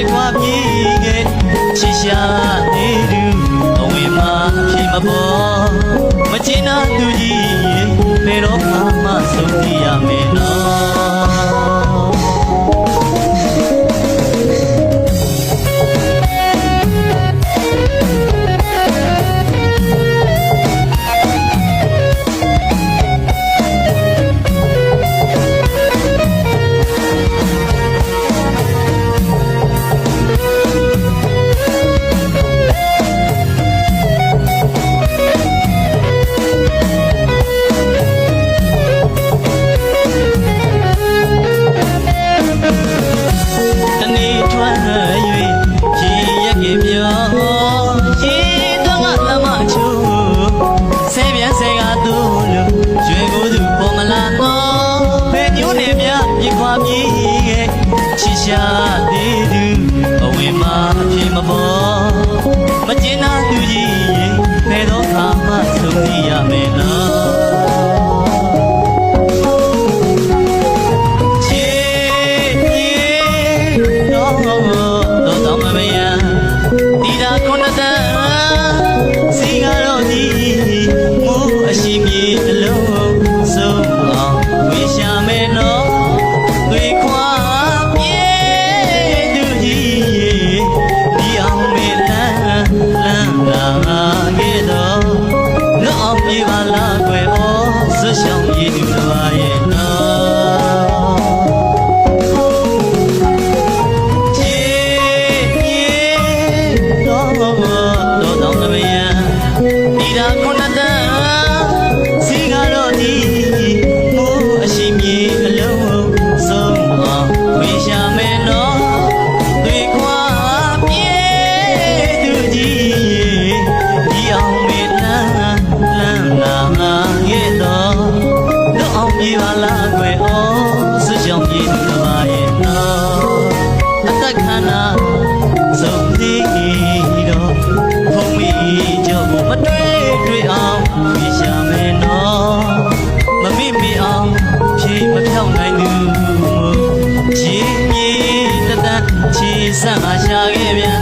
ပြေကွာပြေခဲ့ချစ်ရှာနေသူအဝေးမှာဖြေမပေါ်မချင်နာသူကြီးဘယ်တော့မှမဆုံးပြရမယ် ရှာသေးသူအဝင်မှာအဖြစ်မပေါ်မကျင်နာသူကြီးဘယ်တော့မှဆုံးဖြတ်ရမယ်နော်ချေပြေတော့တော့တော့မမယဒီတာခုနတန်းစီကတော့ဒီမူအရှိပြေအလုံး ပြေပါလားကွယ်ဩစွချောင်းပြေသူတစ်ပါးရဲ့နော်အသက်ခန္ဓာစုံစည်းတော့ဖုံးမိကြောင့်မတွေ့တွေ့အောင်ပြရှာမယ်နော်မမိမိအောင်ဖြေမဖြောင်းနိုင်သူချီမြေတတန်ချီဆန့်အားရှာခဲ့ပြန်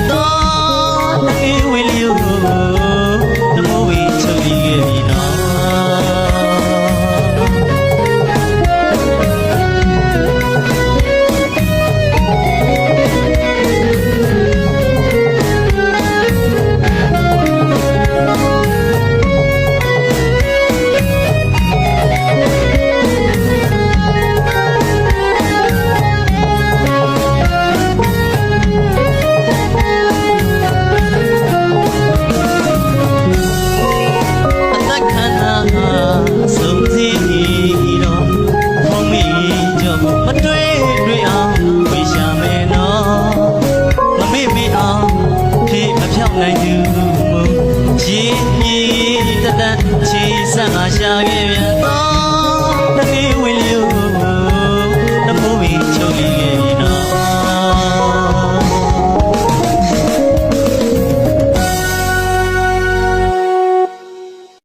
နိုင်သူမူရင်းမြေတတန်ချီဆန့်အားရှာခဲ့ပြန်တော့